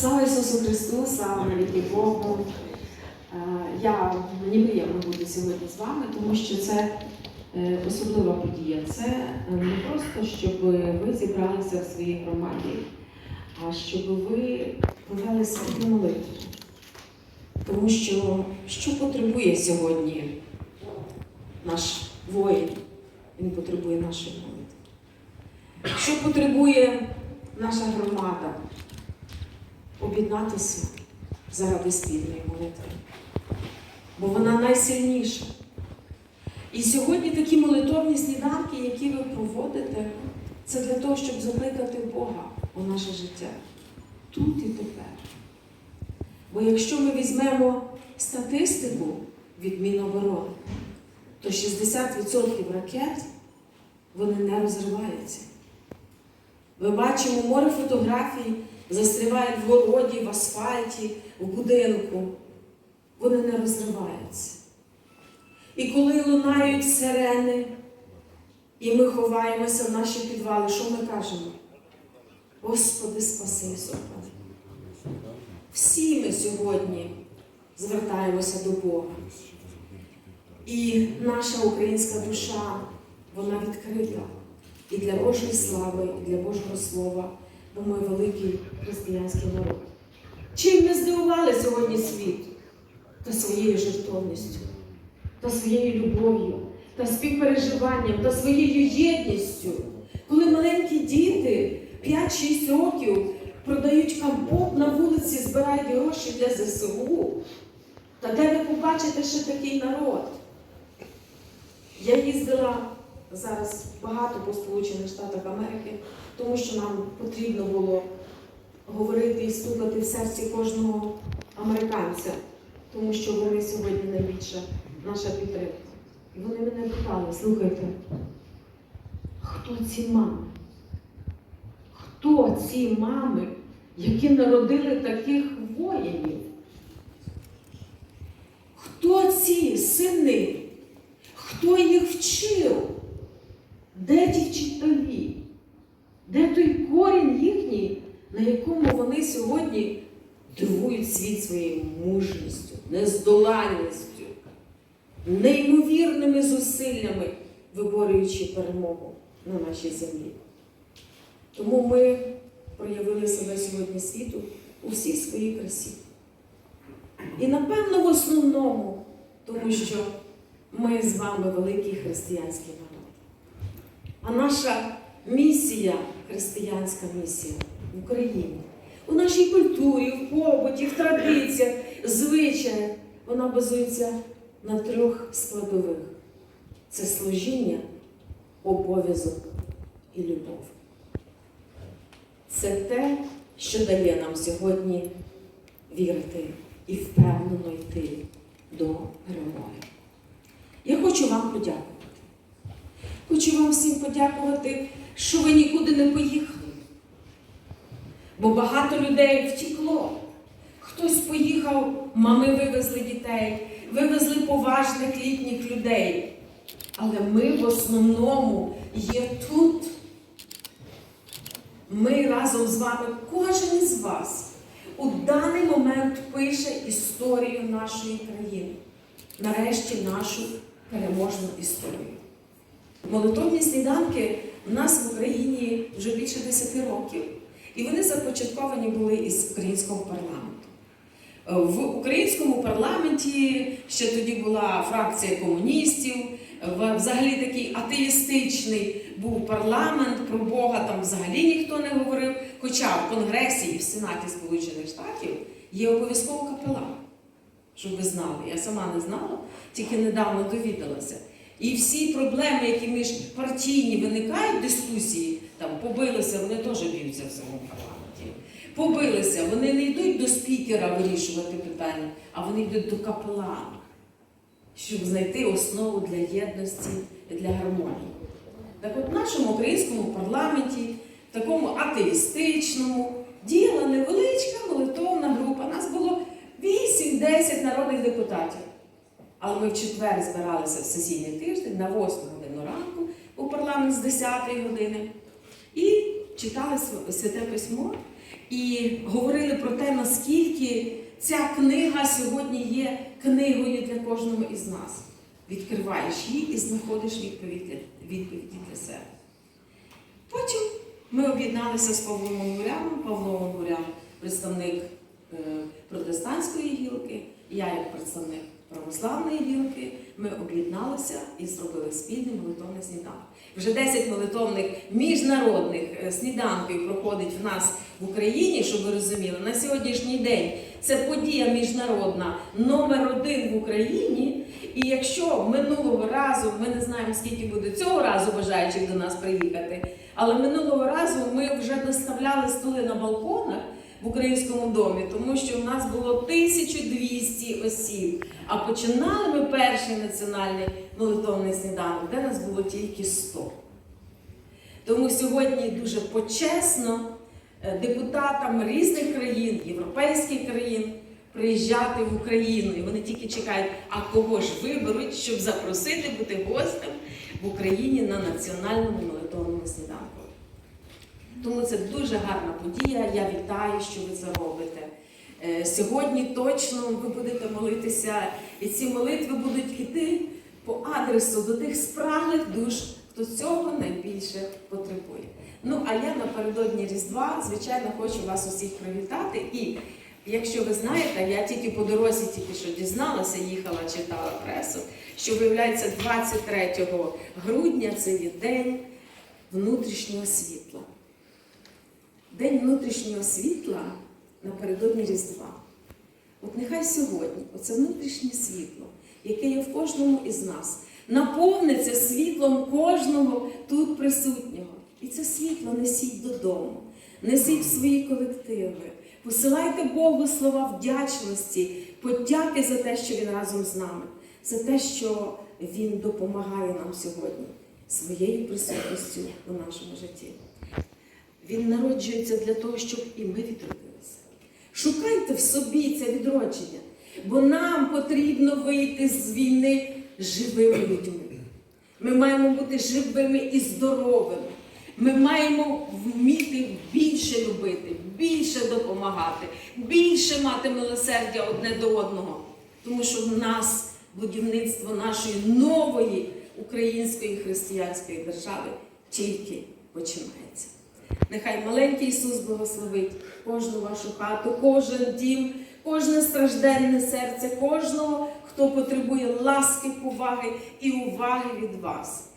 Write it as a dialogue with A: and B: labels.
A: Слава Ісусу Христу, слава навіки Богу. Е, Я мені приємно бути сьогодні з вами, тому що це е, особлива подія. Це е, не просто, щоб ви зібралися в своїй громаді, а щоб ви провели свою молитву. Тому що що потребує сьогодні наш воїн? Він потребує нашої молитви. Що потребує наша громада? Об'єднатися заради спільної молитви. Бо вона найсильніша. І сьогодні такі молитовні сніданки, які ви проводите, це для того, щоб закликати Бога у наше життя тут і тепер. Бо якщо ми візьмемо статистику від Міноборони, то 60% ракет вони не розриваються. Ми бачимо море фотографій, застрівають в городі, в асфальті, в будинку. Вони не розриваються. І коли лунають сирени, і ми ховаємося в наші підвали, що ми кажемо? Господи, спаси Господи. Всі ми сьогодні звертаємося до Бога. І наша українська душа, вона відкрита і для Божої слави, і для Божого Слова, бо ми великий християнський народ. Чим ми здивували сьогодні світ? Та своєю жертовністю, та своєю любов'ю, та співпереживанням, та своєю єдністю. Коли маленькі діти 5-6 років продають компот на вулиці, збирають гроші для ЗСУ, та де ви побачите ще такий народ? Я їздила зараз багато по Сполучених Штатах Америки, тому що нам потрібно було говорити і стукати в серці кожного американця, тому що вони сьогодні найбільша наша підтримка. І вони мене питали, слухайте, хто ці мами? Хто ці мами, які народили таких воїнів? Хто ці сини? Хто їх вчив? Де ті вчителі? Де той корінь їхній, на якому вони сьогодні дивують світ своєю мужністю, нездоланністю, неймовірними зусиллями, виборюючи перемогу на нашій землі? Тому ми проявили себе сьогодні світу у всій своїй красі. І напевно в основному, тому що ми з вами великий християнський народ. А наша місія, християнська місія в Україні, у нашій культурі, в побуті, в традиціях, звичаях, вона базується на трьох складових: це служіння, обов'язок і любов. Це те, що дає нам сьогодні вірити і впевнено йти до перемоги. Я хочу вам подякувати. Хочу вам всім подякувати, що ви нікуди не поїхали. Бо багато людей втекло. Хтось поїхав, мами вивезли дітей, вивезли поважних літніх людей. Але ми в основному є тут. Ми разом з вами, кожен із вас, у даний момент пише історію нашої країни. Нарешті нашу переможну історію. Молитовні сніданки у нас в Україні вже більше 10 років, і вони започатковані були із українського парламенту. В українському парламенті ще тоді була фракція комуністів, взагалі такий атеїстичний був парламент, про Бога там взагалі ніхто не говорив. Хоча в Конгресі і в Сенаті Сполучених Штатів є обов'язково капелан, щоб ви знали. Я сама не знала, тільки недавно довідалася. І всі проблеми, які міжпартійні виникають дискусії, там побилися, вони теж б'ються в самому парламенті. Побилися, вони не йдуть до спікера вирішувати питання, а вони йдуть до капелана, щоб знайти основу для єдності і для гармонії. Так от в нашому українському парламенті, такому атеїстичному, діяла невеличка молитовна група. Нас було 8-10 народних депутатів. Але ми в четвер збиралися в сесійний тиждень на 8 годину ранку у парламент з 10 години і читали святе письмо. і говорили про те, наскільки ця книга сьогодні є книгою для кожного із нас. Відкриваєш її і знаходиш відповіді для себе. Потім ми об'єдналися з Павлом Онгуряном. Павло Онгурян представник е, протестантської гілки, я як представник православної гілки. Ми об'єдналися і зробили спільний молитовний сніданок. Вже 10 молитовних міжнародних е, сніданків проходить в нас в Україні, щоб ви розуміли. На сьогоднішній день це подія міжнародна номер один в Україні. І якщо минулого разу ми не знаємо, скільки буде цього разу бажаючих до нас приїхати, але минулого разу ми вже доставляли столи на балконах в українському домі, тому що в нас було 1200 осіб. А починали ми перший національний молитовний сніданок, де нас було тільки 100. Тому сьогодні дуже почесно е, депутатам різних країн, європейських країн, приїжджати в Україну. І вони тільки чекають, а кого ж виберуть, щоб запросити бути гостем в Україні на національному молитовному сніданку. Тому це дуже гарна подія. Я вітаю, що ви це робите. Е, Сьогодні точно ви будете молитися, і ці молитви будуть йти по адресу до тих спраглих душ, хто цього найбільше потребує. Ну а я напередодні Різдва, звичайно, хочу вас усіх привітати. І якщо ви знаєте, я тільки по дорозі тільки що дізналася, їхала, читала пресу, що виявляється 23 грудня це є день внутрішнього світла. День внутрішнього світла напередодні Різдва. От нехай сьогодні оце внутрішнє світло, яке є в кожному із нас, наповниться світлом кожного тут присутнього. І це світло несіть додому, несіть в свої колективи, посилайте Богу слова вдячності, подяки за те, що Він разом з нами, за те, що Він допомагає нам сьогодні своєю присутністю у нашому житті. Він народжується для того, щоб і ми відродилися. Шукайте в собі це відродження, бо нам потрібно вийти з війни живими людьми. Ми маємо бути живими і здоровими. Ми маємо вміти більше любити, більше допомагати, більше мати милосердя одне до одного. Тому що в нас будівництво нашої нової української християнської держави тільки починається. Нехай маленький Ісус благословить кожну вашу хату, кожен дім, кожне стражденне серце, кожного, хто потребує ласки, поваги і уваги від вас.